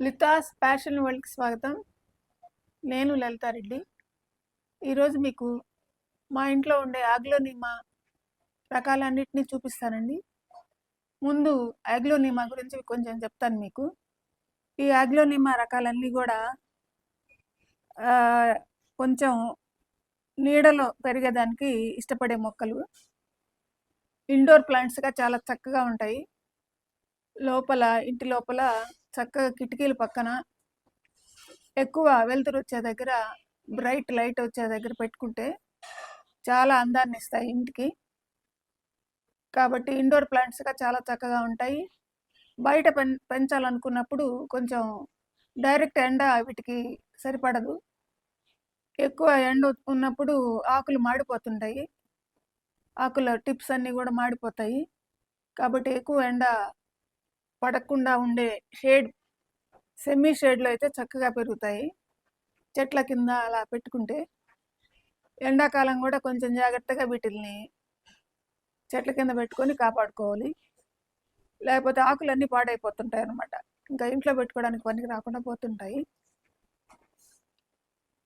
లితాస్ fashion వరల్డ్కి స్వాగతం. నేను లలితారెడ్డి. ఈరోజు మీకు మా ఇంట్లో ఉండే ఆగ్లోనిమా రకాలన్నింటినీ చూపిస్తానండి. ముందు ఆగ్లోనిమా గురించి కొంచెం చెప్తాను మీకు. ఈ ఆగ్లోనిమా రకాలన్నీ కూడా కొంచెం నీడలో పెరిగేదానికి ఇష్టపడే మొక్కలు. ఇండోర్ ప్లాంట్స్గా చాలా చక్కగా ఉంటాయి. లోపల ఇంటి లోపల చక్కగా కిటికీల పక్కన ఎక్కువ వెలుతురు వచ్చే దగ్గర బ్రైట్ లైట్ వచ్చే దగ్గర పెట్టుకుంటే చాలా అందాన్ని ఇస్తాయి ఇంటికి. కాబట్టి ఇండోర్ ప్లాంట్స్గా చాలా చక్కగా ఉంటాయి. బయట పెం పెంచాలనుకున్నప్పుడు కొంచెం డైరెక్ట్ ఎండ వీటికి సరిపడదు. ఎక్కువ ఎండ ఉన్నప్పుడు ఆకులు మాడిపోతుంటాయి. ఆకుల టిప్స్ అన్నీ కూడా మాడిపోతాయి. కాబట్టి ఎక్కువ ఎండ పడకుండా ఉండే షేడ్ సెమీ షేడ్లో అయితే చక్కగా పెరుగుతాయి. చెట్ల కింద అలా పెట్టుకుంటే ఎండాకాలం కూడా కొంచెం జాగ్రత్తగా వీటిల్ని చెట్ల కింద పెట్టుకొని కాపాడుకోవాలి. లేకపోతే ఆకులన్నీ పాడైపోతుంటాయి అన్నమాట. ఇంకా ఇంట్లో పెట్టుకోవడానికి పనికి రాకుండా పోతుంటాయి.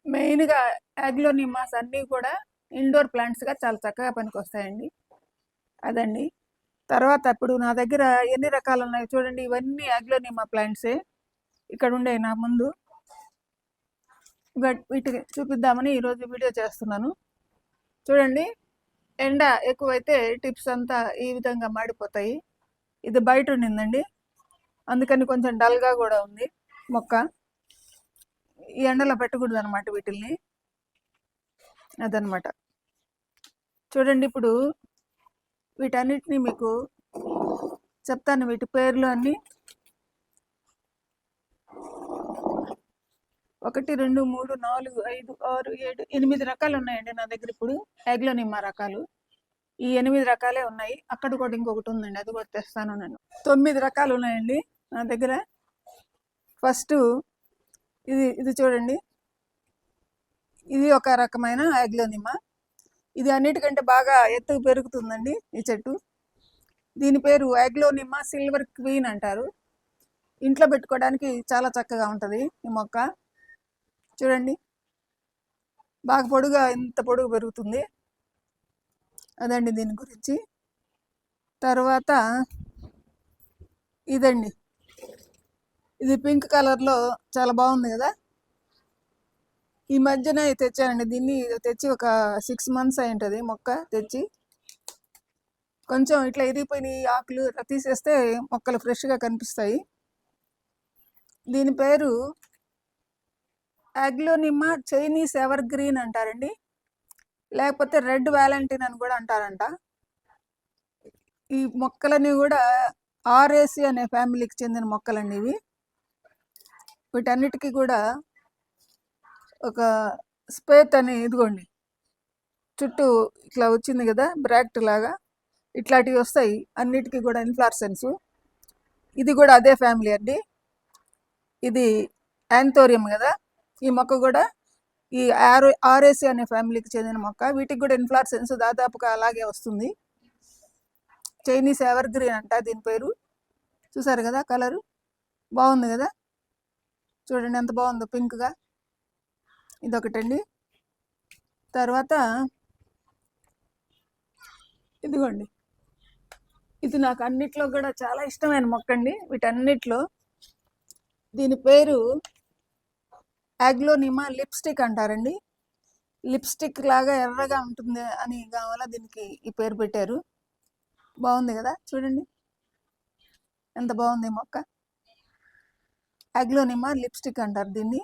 మెయిన్గా యాగ్లోనిమాస్ అన్నీ కూడా ఇండోర్ ప్లాంట్స్గా చాలా చక్కగా పనికి వస్తాయండి అదండి. తర్వాత ఇప్పుడు నా దగ్గర ఎన్ని రకాలు ఉన్నాయో చూడండి. ఇవన్నీ అగ్లోనిమా ప్లాంట్సే. ఇక్కడ ఉండే నా ముందు. వీటికి చూపిద్దామని ఈరోజు వీడియో చేస్తున్నాను. చూడండి. ఎండ ఎక్కువైతే టిప్స్ అంతా ఈ విధంగా మాడిపోతాయి. ఇది బయట ఉండిందండి. అందుకని కొంచెం డల్గా కూడా ఉంది మొక్క. ఈ ఎండలో పెట్టకూడదు అనమాట వీటిల్ని. అదనమాట చూడండి ఇప్పుడు వీటన్నిటిని మీకు చెప్తాను. వీటి పేర్లు అన్నీ. ఒకటి రెండు మూడు నాలుగు ఐదు ఆరు ఏడు ఎనిమిది రకాలు ఉన్నాయండి నా దగ్గర ఇప్పుడు. యాగ్లోనిమ్మా రకాలు. ఈ ఎనిమిది రకాలే ఉన్నాయి. అక్కడ కూడా ఇంకొకటి ఉందండి. అది కూడా తెస్తాను నేను. తొమ్మిది రకాలు ఉన్నాయండి నా దగ్గర. ఫస్ట్ ఇది ఇది చూడండి. ఇది ఒక రకమైన యాగ్లోనిమా. ఇది అన్నిటికంటే బాగా ఎత్తుకు పెరుగుతుందండి ఈ చెట్టు. దీని పేరు యాగ్లోనిమా సిల్వర్ క్వీన్ అంటారు. ఇంట్లో పెట్టుకోవడానికి చాలా చక్కగా ఉంటుంది ఈ మొక్క. చూడండి. బాగా పొడుగా ఇంత పొడుగు పెరుగుతుంది. అదండి దీని గురించి. తర్వాత ఇదండి. ఇది పింక్ కలర్లో చాలా బాగుంది కదా. ఈ మధ్యన తెచ్చానండి. దీన్ని తెచ్చి ఒక సిక్స్ మంత్స్ అయి ఉంటుంది మొక్క తెచ్చి. కొంచెం ఇట్లా ఇరిగిపోయిన ఆకులు తీసేస్తే మొక్కలు ఫ్రెష్గా కనిపిస్తాయి. దీని పేరు అగ్లోనిమా చైనీస్ ఎవర్ గ్రీన్ అంటారండి. లేకపోతే రెడ్ వ్యాలంటీన్ అని కూడా అంటారంట. ఈ మొక్కలని కూడా ఆర్ఏసి అనే ఫ్యామిలీకి చెందిన మొక్కలండి ఇవి. వీటన్నిటికీ కూడా ఒక స్పేత్ అని ఇదిగోండి. చుట్టూ ఇట్లా వచ్చింది కదా బ్రాక్ట్ లాగా. ఇట్లాంటివి వస్తాయి. అన్నిటికీ కూడా ఇన్ఫ్లార్సెన్స్. ఇది కూడా అదే ఫ్యామిలీ అండి. ఇది యాంథోరియం కదా. ఈ మొక్క కూడా ఈ ఆరో ఆర్ఏసి అనే ఫ్యామిలీకి చెందిన మొక్క. వీటికి కూడా ఇన్ఫ్లార్సెన్స్ దాదాపుగా అలాగే వస్తుంది. చైనీస్ ఎవర్ గ్రీన్ అంట దీని పేరు. చూసారు కదా కలరు? బాగుంది కదా? చూడండి ఎంత బాగుందో పింక్గా. ఇదొకటండి. తర్వాత ఇదిగోండి. ఇది నాకు అన్నిట్లో కూడా చాలా ఇష్టమైన మొక్క అండి వీటన్నిట్లో దీని పేరు యాగ్లోనిమా లిప్స్టిక్ అంటారండి. లిప్స్టిక్ లాగా ఎర్రగా ఉంటుంది అని కావాల దీనికి ఈ పేరు పెట్టారు. బాగుంది కదా? చూడండి. ఎంత బాగుంది ఈ మొక్క. యాగ్లోనిమా లిప్స్టిక్ అంటారు దీన్ని.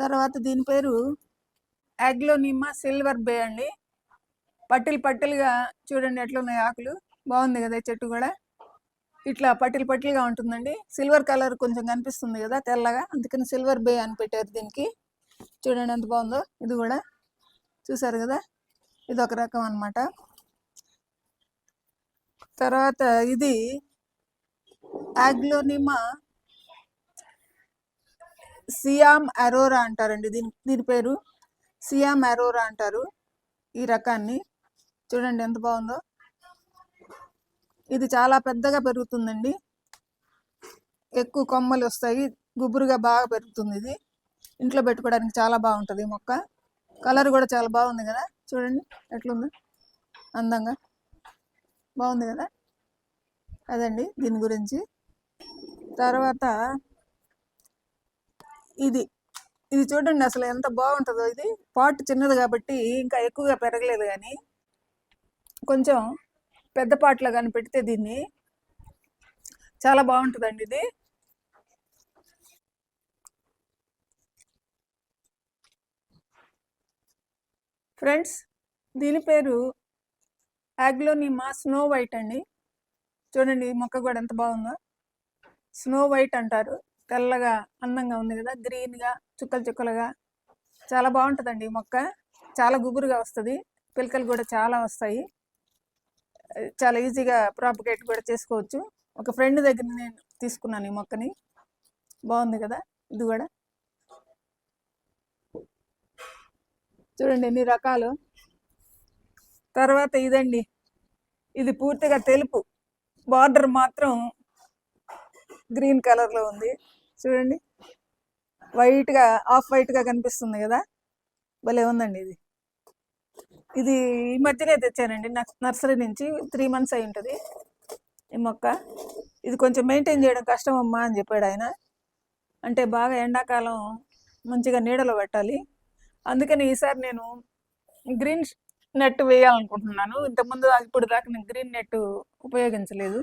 తర్వాత దీని పేరు యాగ్లోనిమా సిల్వర్ బే అండి. పట్టిలు పట్టిలుగా చూడండి ఎట్లున్నాయి ఆకులు. బాగుంది కదా చెట్టు కూడా. ఇట్లా పట్టిలు పట్టిలుగా ఉంటుందండి. సిల్వర్ కలర్ కొంచెం కనిపిస్తుంది కదా తెల్లగా. అందుకని సిల్వర్ బే అని పెట్టారు దీనికి. చూడండి ఎంత బాగుందో. ఇది కూడా చూసారు కదా. ఇది ఒక రకం అన్నమాట. తర్వాత ఇది యాగ్లోనిమా సియామ్ అరోరా అంటారండి. దీని దీని పేరు సియామ్ అరోరా అంటారు ఈ రకాన్ని. చూడండి ఎంత బాగుందో. ఇది చాలా పెద్దగా పెరుగుతుందండి. ఎక్కువ కొమ్మలు వస్తాయి. గుబురుగా బాగా పెరుగుతుంది ఇది. ఇంట్లో పెట్టుకోవడానికి చాలా బాగుంటుంది ఈ మొక్క. కలర్ కూడా చాలా బాగుంది కదా. చూడండి ఎట్లుంది. అందంగా. బాగుంది కదా. అదండి దీని గురించి. తర్వాత ఇది ఇది చూడండి అసలు ఎంత బాగుంటుందో. ఇది పాట్ చిన్నది కాబట్టి ఇంకా ఎక్కువగా పెరగలేదు కానీ కొంచెం పెద్ద పాట్లో కానీ పెడితే దీన్ని చాలా బాగుంటుందండి ఇది. ఫ్రెండ్స్ దీని పేరు యాగ్లోనిమా స్నో వైట్ అండి. చూడండి ఈ మొక్క కూడా ఎంత బాగుందో. స్నో వైట్ అంటారు. తెల్లగా అందంగా ఉంది కదా గ్రీన్గా చుక్కలు చుక్కలుగా. చాలా బాగుంటుందండి ఈ మొక్క. చాలా గుబురుగా వస్తుంది. పిలకలు కూడా చాలా వస్తాయి. చాలా ఈజీగా ప్రాపగేట్ కూడా చేసుకోవచ్చు. ఒక ఫ్రెండ్ దగ్గర నేను తీసుకున్నాను ఈ మొక్కని. బాగుంది కదా ఇది కూడా. చూడండి ఎన్ని రకాలు. తర్వాత ఇదండి. ఇది పూర్తిగా తెలుపు. బార్డర్ మాత్రం గ్రీన్ కలర్లో ఉంది. చూడండి. వైట్గా ఆఫ్ వైట్గా కనిపిస్తుంది కదా. భలే ఉందండి ఇది. ఇది ఈ మధ్యనే తెచ్చానండి. నర్సరీ నుంచి త్రీ మంత్స్ అయి ఉంటుంది. ఈ మొక్క. ఇది కొంచెం మెయింటైన్ చేయడం కష్టం అమ్మా అని చెప్పాడు ఆయన. అంటే బాగా ఎండాకాలం మంచిగా నీడలో పెట్టాలి. అందుకని ఈసారి నేను గ్రీన్ నెట్ వేయాలనుకుంటున్నాను. ఇంతకుముందు ఇప్పుడు దాకా నేను గ్రీన్ నెట్ ఉపయోగించలేదు.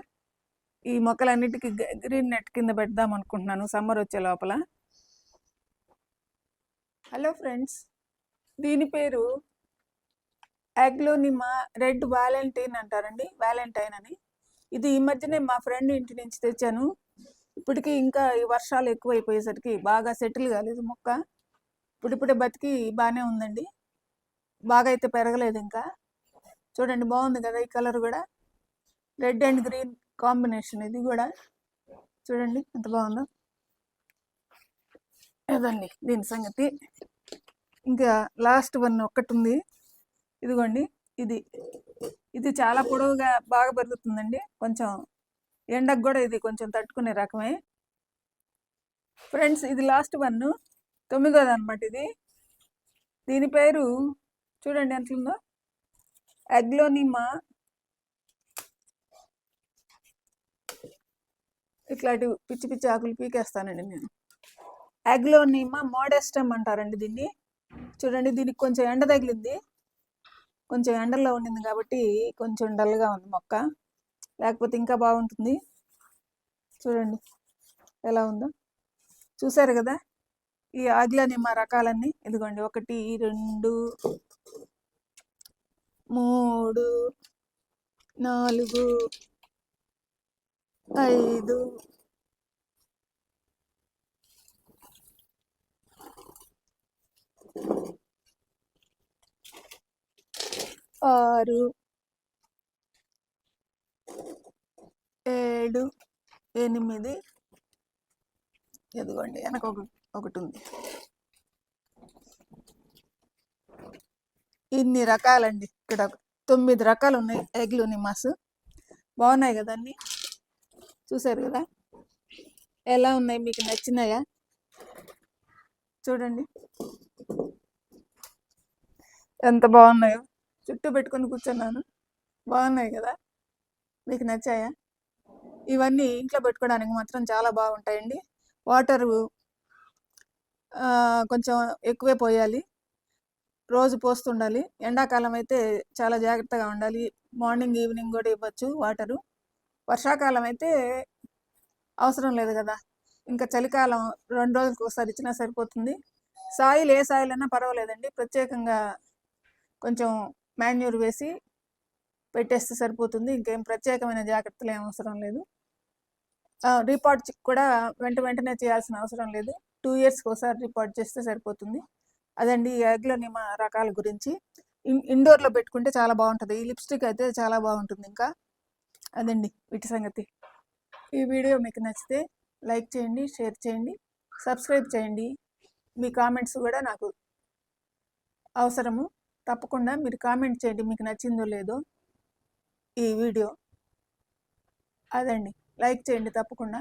ఈ మొక్కలన్నిటికీ గ్రీన్ నెట్ కింద పెడదాం అనుకుంటున్నాను. సమ్మర్ వచ్చే లోపల. హలో ఫ్రెండ్స్ దీని పేరు యాగ్లోనిమా రెడ్ వ్యాలంటైన్ అంటారండి వ్యాలంటైన్ అని. ఇది ఈ మధ్యనే మా ఫ్రెండ్ ఇంటి నుంచి తెచ్చాను. ఇప్పటికీ ఇంకా ఈ వర్షాలు ఎక్కువైపోయేసరికి బాగా సెటిల్ కాలేదు మొక్క. ఇప్పుడిప్పుడే బతికి బాగానే ఉందండి. బాగా అయితే పెరగలేదు ఇంకా. చూడండి బాగుంది కదా ఈ కలర్ కూడా. రెడ్ అండ్ గ్రీన్ కాంబినేషన్ ఇది కూడా. చూడండి ఎంత బాగుందో. ఇదండి దీని సంగతి. ఇంకా లాస్ట్ వన్ ఒక్కటి ఉంది ఇదిగోండి ఇది. ఇది చాలా పొడవుగా బాగా పెరుగుతుందండి. కొంచెం ఎండకు కూడా ఇది కొంచెం తట్టుకునే రకమే. ఫ్రెండ్స్ ఇది లాస్ట్ వన్. తొమ్మిదోది అనమాట ఇది. దీని పేరు చూడండి ఎంతుందో? అగ్లోనిమా ఇట్లాంటి పిచ్చి పిచ్చి ఆకులు పీకేస్తానండి నేను. అగ్లోనిమా మోడెస్టమ్ అంటారండి దీన్ని. చూడండి దీనికి కొంచెం ఎండ తగిలింది. కొంచెం ఎండలో ఉండింది కాబట్టి కొంచెం డల్గా ఉంది మొక్క. లేకపోతే ఇంకా బాగుంటుంది. చూడండి ఎలా ఉందో. చూసారు కదా? ఈ ఆగ్లానిమా రకాలన్నీ. ఇదిగోండి ఒకటి రెండు మూడు నాలుగు ఐదు. ఆరు. ఏడు. ఎనిమిది. ఇదిగోండి వెనక ఒక ఒకటి ఉంది. ఇన్ని రకాలండి. ఇక్కడ తొమ్మిది రకాలు ఉన్నాయి ఎగ్లు నిమాస్ బాగున్నాయి కదా చూసారు కదా? ఎలా ఉన్నాయి? మీకు నచ్చినాయా? చూడండి. ఎంత బాగున్నాయో. చుట్టూ పెట్టుకొని కూర్చున్నాను. బాగున్నాయి కదా? మీకు నచ్చాయా? ఇవన్నీ ఇంట్లో పెట్టుకోవడానికి మాత్రం చాలా బాగుంటాయండి. వాటరు కొంచెం ఎక్కువే పోయాలి. రోజు పోస్తుండాలి. ఎండాకాలం అయితే చాలా జాగ్రత్తగా ఉండాలి. మార్నింగ్ ఈవినింగ్ కూడా ఇవ్వచ్చు వాటరు. వర్షాకాలం అయితే అవసరం లేదు కదా. ఇంకా చలికాలం రెండు రోజులకు ఒకసారి ఇచ్చినా సరిపోతుంది. సాయిల్ ఏ సాయిల్ అయినా పర్వాలేదండి. ప్రత్యేకంగా కొంచెం మాన్యూర్ వేసి పెట్టేస్తే సరిపోతుంది. ఇంకేం ప్రత్యేకమైన జాగ్రత్తలు ఏం అవసరం లేదు. రిపోర్ట్ కూడా వెంట వెంటనే చేయాల్సిన అవసరం లేదు. టూ ఇయర్స్కి ఒకసారి రిపోర్ట్ చేస్తే సరిపోతుంది. అదండి ఈ ఎగ్ల నిమ రకాల గురించి. ఇన్ ఇండోర్లో పెట్టుకుంటే చాలా బాగుంటుంది. ఈ లిప్స్టిక్ అయితే చాలా బాగుంటుంది ఇంకా. అదండి వీటి సంగతి. ఈ వీడియో మీకు నచ్చితే లైక్ చేయండి షేర్ చేయండి సబ్స్క్రైబ్ చేయండి. మీ కామెంట్స్ కూడా నాకు అవసరము. తప్పకుండా మీరు కామెంట్ చేయండి మీకు నచ్చిందో లేదో ఈ వీడియో. అదండి. లైక్ చేయండి తప్పకుండా.